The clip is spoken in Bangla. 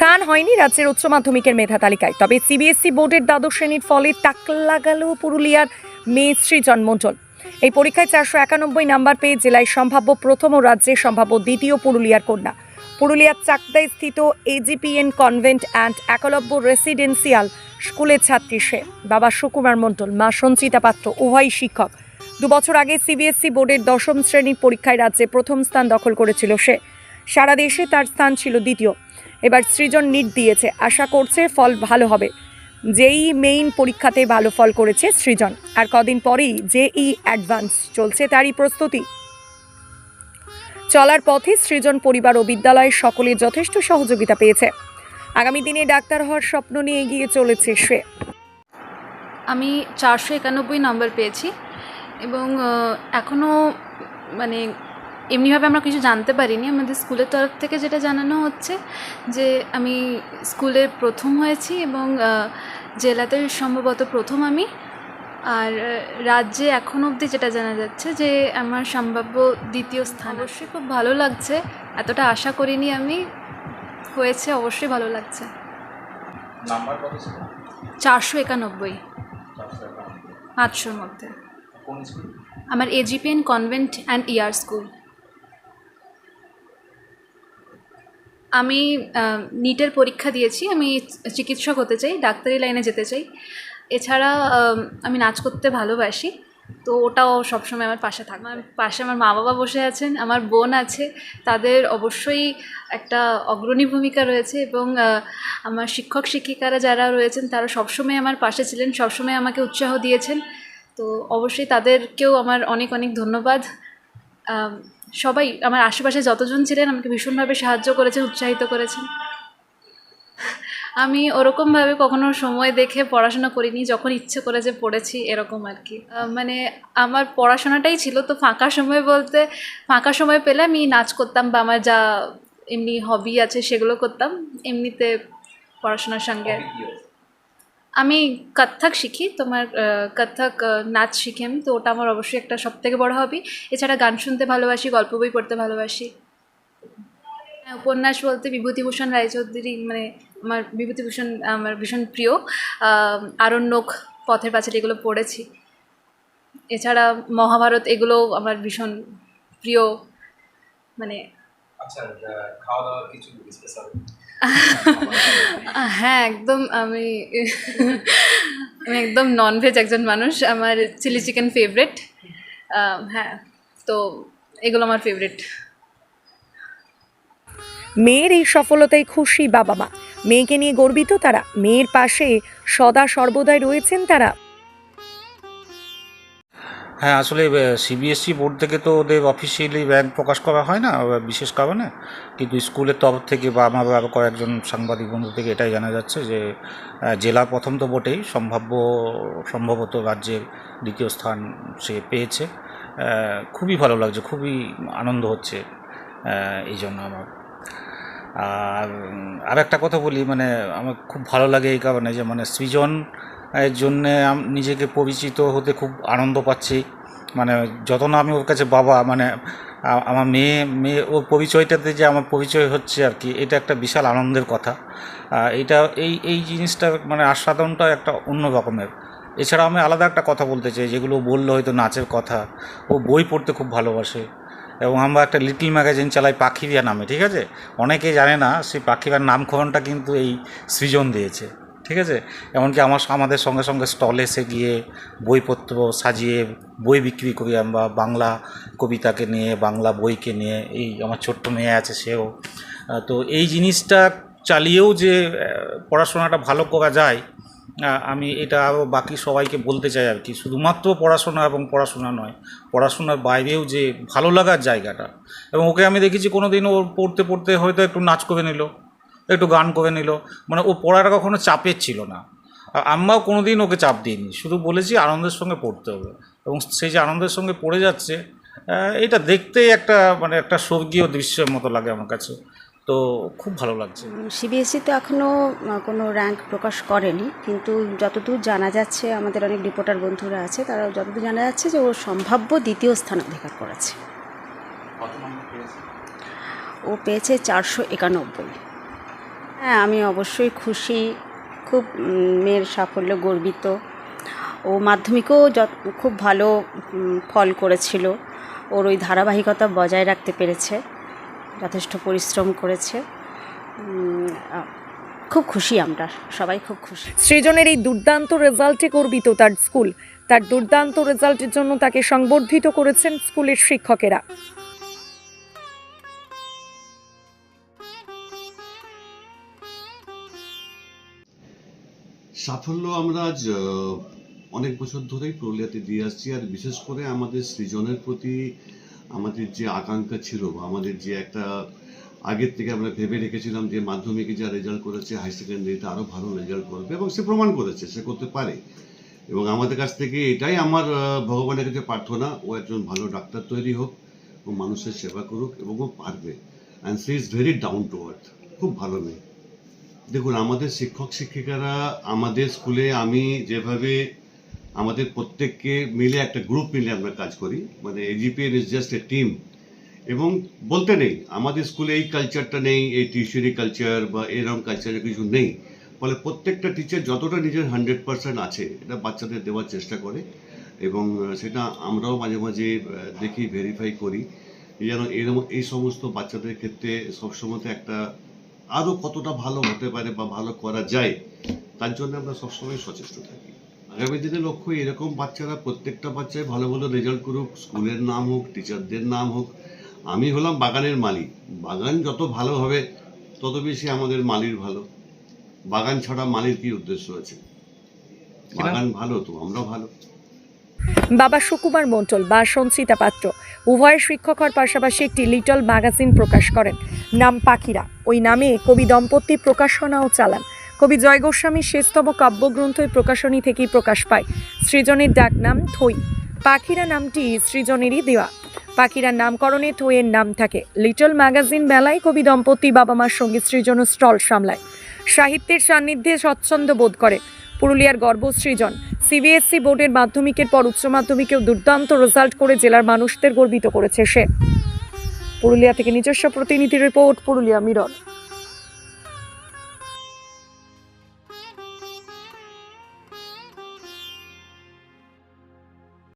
স্থান হয়নি রাজ্যের উচ্চ মাধ্যমিকের মেধা তালিকায়। তবে সিবিএসসি বোর্ডের দ্বাদশ শ্রেণির ফলে টাক লাগালো পুরুলিয়ার মেয়ে সৃজন মণ্ডল এই পরীক্ষায় চারশো একানব্বই নাম্বার পেয়ে জেলায় সম্ভাব্য প্রথম ও রাজ্যে সম্ভাব্য দ্বিতীয় পুরুলিয়ার কন্যা। পুরুলিয়ার চাকদায় স্থিত AGPN convent and Eklavya residential স্কুলের ছাত্রী সে। বাবা সুকুমার মণ্ডল, মা সঞ্চিতা পাত্র উভয় শিক্ষক। দুবছর আগে সিবিএসসি বোর্ডের দশম শ্রেণির পরীক্ষায় রাজ্যে প্রথম স্থান দখল করেছিল সে। সারা দেশে তার স্থান ছিল দ্বিতীয়। এবার সৃজন নিট দিয়েছে। আশা করছে ফল ভালো হবে। যেই মেইন পরীক্ষাতে ভালো ফল করেছে সৃজন। আর কদিন পরেই জেই অ্যাডভান্স চলছে তারই প্রস্তুতি। চলার পথে সৃজন পরিবার ও বিদ্যালয়ের সকলে যথেষ্ট সহযোগিতা পেয়েছে। আগামী দিনে ডাক্তার হওয়ার স্বপ্ন নিয়ে এগিয়ে চলেছে সে। আমি চারশো একানব্বই নম্বর পেয়েছি এবং এখনও মানে এমনিভাবে আমরা কিছু জানতে পারিনি। আমাদের স্কুলের তরফ থেকে যেটা জানানো হচ্ছে যে আমি স্কুলে প্রথম হয়েছি এবং জেলাতে সম্ভবত প্রথম আমি। আর রাজ্যে এখন অবধি যেটা জানা যাচ্ছে যে আমার সম্ভাব্য দ্বিতীয় স্থান। অবশ্যই খুব ভালো লাগছে। এতটা আশা করিনি আমি। হয়েছে অবশ্যই ভালো লাগছে। নাম্বার চারশো একানব্বই। পাঁচশোর মধ্যে। আমার AGPN convent and year school. আমি নিটের পরীক্ষা দিয়েছি, আমি চিকিৎসক হতে চাই, ডাক্তারি লাইনে যেতে চাই। এছাড়া আমি নাচ করতে ভালোবাসি, তো ওটাও সবসময় আমার পাশে থাকে, আমার পাশে আমার মা বাবা বসে আছেন, আমার বোন আছে, তাদের অবশ্যই একটা অগ্রণী ভূমিকা রয়েছে এবং আমার শিক্ষক শিক্ষিকারা যারা রয়েছেন, তারা সবসময় আমার পাশে ছিলেন, সবসময় আমাকে উৎসাহ দিয়েছেন। তো অবশ্যই তাদেরকেও আমার অনেক অনেক ধন্যবাদ। সবাই, আমার আশেপাশে যতজন ছিলেন আমাকে ভীষণভাবে সাহায্য করেছেন, উৎসাহিত করেছেন। আমি ওরকমভাবে কখনো সময় দেখে পড়াশোনা করিনি, যখন ইচ্ছে করেছে পড়েছি এরকম আর কি। মানে আমার পড়াশোনাটাই ছিল তো ফাঁকা সময় বলতে, ফাঁকা সময় পেলে আমি নাচ করতাম বা আমার যা এমনি হবি আছে সেগুলো করতাম, এমনিতে পড়াশোনার সঙ্গে। আমি কত্থক শিখি তোমার কত্থক নাচ শিখি আমি তো ওটা আমার অবশ্যই একটা সব থেকে বড় হবি এছাড়া গান শুনতে ভালোবাসি গল্প বই পড়তে ভালোবাসি। হ্যাঁ, উপন্যাস বলতে বিভূতিভূষণ রায়চৌধুরী মানে আমার বিভূতিভূষণ আমার ভীষণ প্রিয়। আরণ্যক পথের পাঁচালী এগুলো পড়েছি। এছাড়া মহাভারত এগুলো আমার ভীষণ প্রিয়। মানে আচ্ছা খাওয়া দাওয়ার কিছু স্পেশাল হ্যাঁ একদম আমি আমি একদম ননভেজ একজন মানুষ। আমার চিলি চিকেন ফেভারেট হ্যাঁ তো এগুলো আমার ফেভারিট মেয়ের এই সফলতায় খুশি বাবা মা। মেয়েকে নিয়ে গর্বিত তারা। মেয়ের পাশে সদা সর্বদাই রয়েছেন তারা। হ্যাঁ আসলে সিবিএসসি বোর্ড থেকে তো ওদের অফিসিয়ালি র্যাঙ্ক প্রকাশ করা হয় না বিশেষ কারণে। কিন্তু স্কুলের তরফ থেকে বা আমার আরও কয়েকজন সাংবাদিক বন্ধু থেকে এটাই জানা যাচ্ছে যে জেলা প্রথম তো বটেই, সম্ভাব্য, সম্ভবত রাজ্যের দ্বিতীয় স্থান সে পেয়েছে। খুবই ভালো লাগছে, খুবই আনন্দ হচ্ছে এই জন্য আমার। আর আর একটা কথা বলি মানে আমার খুব ভালো লাগে এই কারণে যে মানে সৃজন এর জন্যে আম- নিজেকে পরিচিত হতে খুব আনন্দ পাচ্ছি। মানে যত না আমি ওর কাছে বাবা মানে আমার মেয়ে মেয়ে, ওর পরিচয়টাতে যে আমার পরিচয় হচ্ছে আর কি, এটা একটা বিশাল আনন্দের কথা। এটা এই এই জিনিসটা মানে আস্বাদনটা একটা অন্য রকমের। এছাড়া আমি আলাদা একটা কথা বলতে চাই, যেগুলো বলল হয়তো নাচের কথা। ও বই পড়তে খুব ভালোবাসে এবং আমরা একটা লিটল ম্যাগাজিন চালাই পাখিরিয়া নামে, ঠিক আছে? অনেকে জানে না, সেই পাখিরার নামকরণটা কিন্তু এই সৃজন দিয়েছে। ঠিক আছে? এমনকি আমার আমাদের সঙ্গে সঙ্গে স্টলে এসে গিয়ে বইপত্র সাজিয়ে বই বিক্রি করি আমরা, বাংলা কবিতাকে নিয়ে, বাংলা বইকে নিয়ে, এই আমার ছোট্ট মেয়ে আছে সেও। তো এই জিনিসটা চালিয়েও যে পড়াশোনাটা ভালো করা যায় আমি এটা আরও বাকি সবাইকে বলতে চাই আর কি। শুধুমাত্র পড়াশোনা এবং পড়াশোনা নয়, পড়াশোনার বাইরেও যে ভালো লাগার জায়গাটা। এবং ওকে আমি দেখেছি কোনো দিন ওর পড়তে পড়তে হয়তো একটু নাচ করে নিল। একটু গান করে নিল। মানে ও পড়াটা কখনো চাপের ছিল না। আর আমরাও কোনো দিন ওকে চাপ দিইনি। শুধু বলেছি আনন্দের সঙ্গে পড়তে হবে। এবং সেই যে আনন্দের সঙ্গে পড়ে যাচ্ছে এটা দেখতেই একটা মানে একটা স্বর্গীয় দৃশ্যের মতো লাগে আমার কাছে। তো খুব ভালো লাগছে। সিবিএসসি তো এখনও কোনো র্যাঙ্ক প্রকাশ করেনি। কিন্তু যতদূর জানা যাচ্ছে আমাদের অনেক রিপোর্টার বন্ধুরা আছে তারা যতদূর জানা যাচ্ছে যে ও সম্ভাব্য দ্বিতীয় স্থান অধিকার করেছে। ও পেয়েছে চারশো একানব্বই। হ্যাঁ আমি অবশ্যই খুশি। খুব মেয়ের সাফল্য গর্বিত। ও মাধ্যমিকও খুব ভালো ফল করেছিল। ওর ওই ধারাবাহিকতা বজায় রাখতে পেরেছে। যথেষ্ট পরিশ্রম করেছে। খুব খুশি আমরা, সবাই খুব খুশি। সৃজনের এই দুর্দান্ত রেজাল্টে গর্বিত তার স্কুল। তার দুর্দান্ত রেজাল্টের জন্য তাকে সংবর্ধিত করেছেন স্কুলের শিক্ষকেরা। সাফল্য আমরা আজ অনেক বছর ধরেই পুরুলিয়াতে দিয়ে আসছি। আর বিশেষ করে আমাদের সৃজনের প্রতি আমাদের যে আকাঙ্ক্ষা ছিল বা আমাদের যে একটা আগের থেকে আমরা ভেবে রেখেছিলাম যে মাধ্যমিকে যা রেজাল্ট করেছে হাই সেকেন্ডারিতে আরও ভালো রেজাল্ট করবে এবং সে প্রমাণ করেছে, সে করতে পারে। এবং আমাদের কাছ থেকে এটাই আমার ভগবানের কাছে প্রার্থনা, ও একজন ভালো ডাক্তার তৈরি হোক, ও মানুষের সেবা করুক এবং ও পারবে। And she is very down to earth খুব ভালো মেয়ে। দেখুন, আমাদের শিক্ষক, শিক্ষিকারা আমাদের স্কুলে আমি যেভাবে আমাদের প্রত্যেককে মিলে একটা গ্রুপ মিলে আমরা কাজ করি মানে AGPN is just a team এবং বলতে নেই, আমাদের স্কুলে এই কালচারটা নেই, এই টিউশনি কালচার বা এরকম কালচারের কিছু নেই। ফলে প্রত্যেকটা টিচার যতটা নিজের হান্ড্রেড পার্সেন্ট আছে, এটা বাচ্চাদের দেওয়ার চেষ্টা করে। এবং সেটা আমরাও মাঝে মাঝে দেখি ভেরিফাই করি যেন এরকম এই সমস্ত বাচ্চাদের ক্ষেত্রে সবসময় একটা আরও কতটা ভালো হতে পারে বা ভালো করা যায় তার জন্য আমরা সবসময় সচেষ্ট থাকি। আগামী দিনে লক্ষ্য এরকম বাচ্চারা প্রত্যেকটা বাচ্চাই ভালো ভালো রেজাল্ট করুক স্কুলের নাম হোক টিচারদের নাম হোক। আমি হলাম বাগানের মালিক। বাগান যত ভালো হবে তত বেশি আমাদের মালির ভালো। বাগান ছাড়া মালির কি উদ্দেশ্য আছে? বাগান ভালো তো আমরা ভালো। বাবা সুকুমার মণ্ডল বা সঞ্চিতা পাত্র। উভয় শিক্ষক হওয়ার পাশাপাশি একটি লিটল ম্যাগাজিন প্রকাশ করেন। নাম পাখিরা। ওই নামে কবি দম্পতি প্রকাশনাও চালান। কবি জয় গোস্বামীর শেষতম কাব্যগ্রন্থ এই প্রকাশনী থেকেই প্রকাশ পায়। সৃজনের ডাক নাম থই। পাখিরা নামটি সৃজনেরই দেওয়া। পাখিরার নামকরণে থইয়ের নাম থাকে। লিটল ম্যাগাজিন মেলায় কবি দম্পতি বাবা মার সঙ্গে সৃজন স্টল সামলায়। সাহিত্যের সান্নিধ্যে স্বচ্ছন্দ বোধ করে। পুরুলিয়ার গর্ব সৃজন। সিবিএসসি বোর্ডের মাধ্যমিকের পর উচ্চ মাধ্যমিকেও দুর্দান্ত রেজাল্ট করে জেলার মানুষদের গর্বিত করেছে সে। পুরুলিয়া থেকে নিজস্ব প্রতিনিধি রিপোর্ট পুরুলিয়া মিরর।